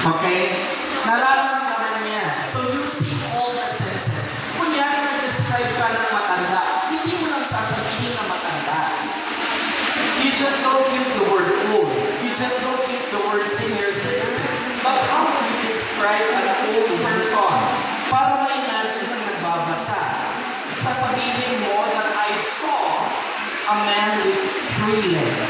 Okay? Nararamdaman niya. So using all the senses. Kunyari nag-describe ka ng matanda, hindi mo lang sasabihin na matanda. You just don't use the word old. You just don't use the word senior citizen. But how do you describe an old person? Para ma-imagine na nagbabasa. Sasabihin mo that I saw a man with three legs.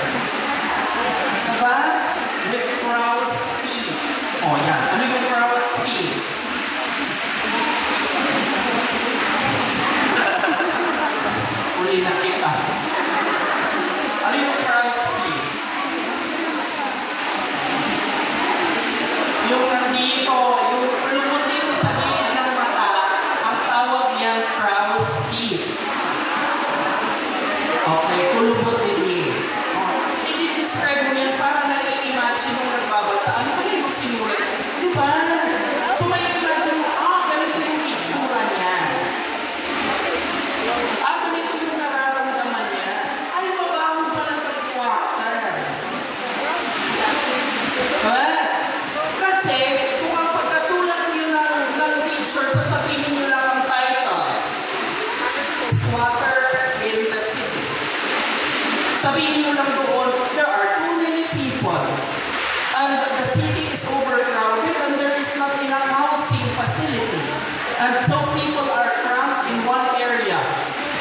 Sabihin mo lang doon, there are too many people. And the city is overcrowded and there is not enough housing facility. And so people are cramped in one area.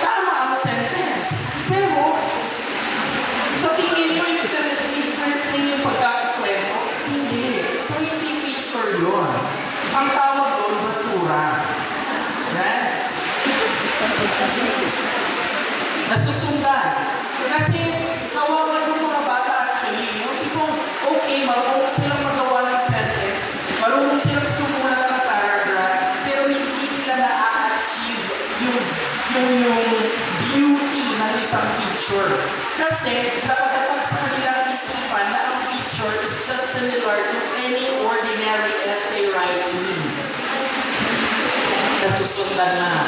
Tama ang sentence. Pero, sa tingin nyo, interesting, interesting yung pagkakakwento? Hindi. So, hindi feature yun. Ang tawag doon, basura. Right? nasusundan. Kasi feature. Kasi nakatatag sa kanilang isipan na ang feature is just similar to any ordinary essay writing nasusundan na.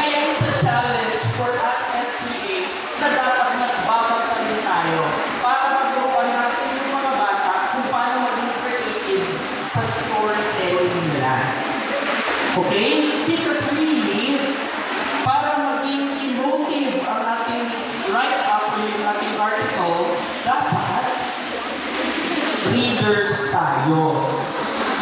Kaya it's a challenge for us SPAs na dapat nagbabasa din tayo para maturuan natin yung mga bata kung paano maging creative sa storytelling nila. Okay? Because really, para maging emotive ang ating write-up o yung ating article, dapat readers tayo.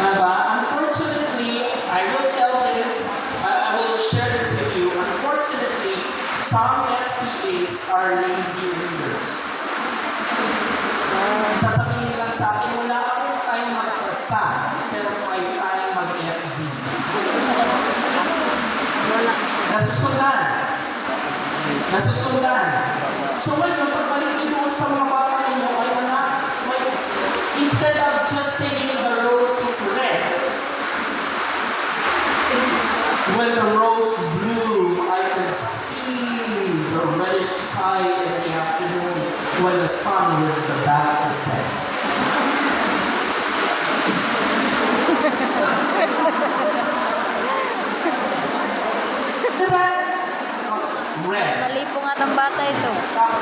Diba? Unfortunately, I will tell this, I, will share this with you. Unfortunately, some SPAs are lazy readers. Sasabihin lang sa akin, wala akong time magbasa, pero may time mag-FB. Nasusundan. Nasusundan. So ngayon, pagbalik niyo sa mga instead of just saying the rose is red, when the rose blew, I could see the reddish sky in the afternoon when the sun was about to set. diba? Red. Mali po nga ng bata ito. Tapos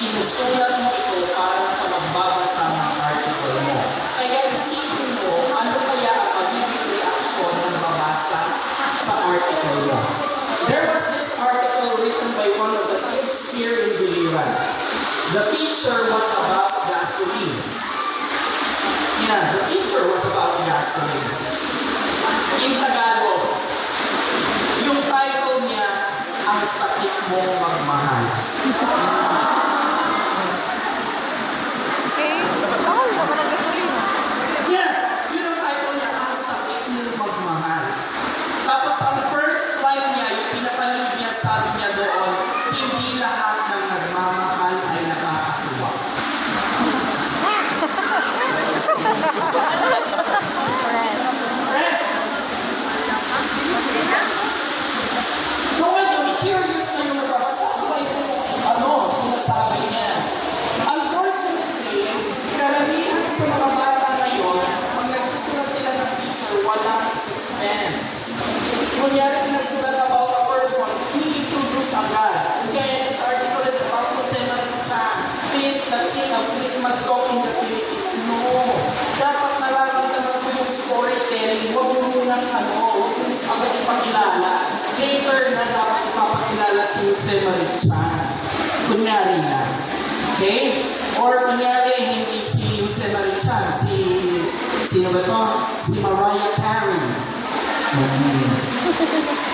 Sinusulat mo ito para sa magbabasa ng article mo. Kaya isipin mo, ano kaya ang magiging reaksyon ng babasa sa article mo. There was this article written by one of the kids here in Biliran. The feature was about gasoline. Yeah, the feature was about gasoline. In Tagalog, yung title niya, Ang Sakit Mong Magmahal. Sa mga bata ngayon, pag nagsusulat sila ng feature, walang suspense. Kunyari, pinagsulat about a person, ini-introduce agad. Kaya this article is about Jose Marichan. He is the king of Christmas song in the Philippines. No. Dapat nararamdaman ko yung storytelling. Huwag mo munang ano, huwag mo ako ipakilala. Later na dapat ipapakilala si Jose Marichan. Kunyari na. Okay? Or kunyari, si Jose Marichan, si, sino ba to? Mariah Carey.